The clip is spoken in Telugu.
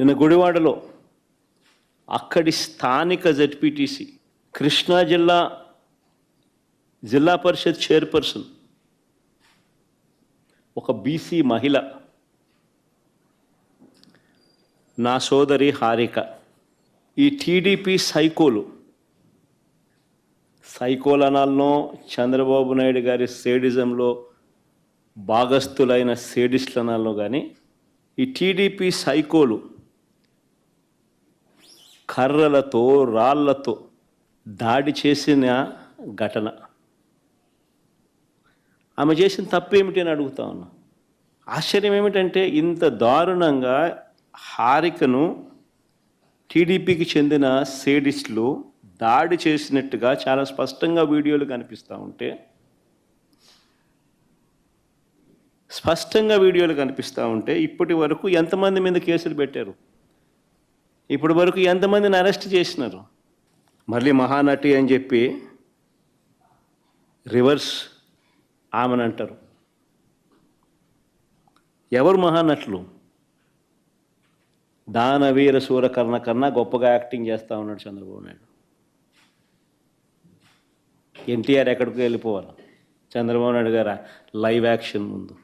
నిన్న గుడివాడలో అక్కడి స్థానిక జెడ్పీటీసీ కృష్ణా జిల్లా జిల్లా పరిషత్ చైర్పర్సన్ ఒక బీసీ మహిళ నా సోదరి హారిక. ఈ టీడీపీ సైకోలు సైకోలనాల్లో అనాలనో చంద్రబాబు నాయుడు గారి సేడిజంలో భాగస్థులైన సేడిస్టులు కానీ ఈ టీడీపీ సైకోలు కర్రలతో రాళ్ళతో దాడి చేసిన ఘటన. ఆమె చేసిన తప్పేమిటి అని అడుగుతా ఉన్నా. ఆశ్చర్యం ఏమిటంటే ఇంత దారుణంగా హారికను టీడీపీకి చెందిన సేడిస్టులు దాడి చేసినట్టుగా చాలా స్పష్టంగా వీడియోలు కనిపిస్తూ ఉంటే స్పష్టంగా వీడియోలు కనిపిస్తూ ఉంటే ఇప్పటి వరకు ఎంతమంది మీద కేసులు పెట్టారు? ఇప్పటి వరకు ఎంతమందిని అరెస్ట్ చేసినారు? మళ్ళీ మహానటి అని చెప్పి రివర్స్ ఆమెను అంటారు. ఎవరు మహానటులు? దానవీర సూరకర్ణ కన్నా గొప్పగా యాక్టింగ్ చేస్తూ ఉన్నాడు చంద్రబాబు నాయుడు. ఎన్టీఆర్ ఎక్కడికి వెళ్ళిపోవాలి. చంద్రబాబు నాయుడు గారు లైవ్ యాక్షన్ ముందు.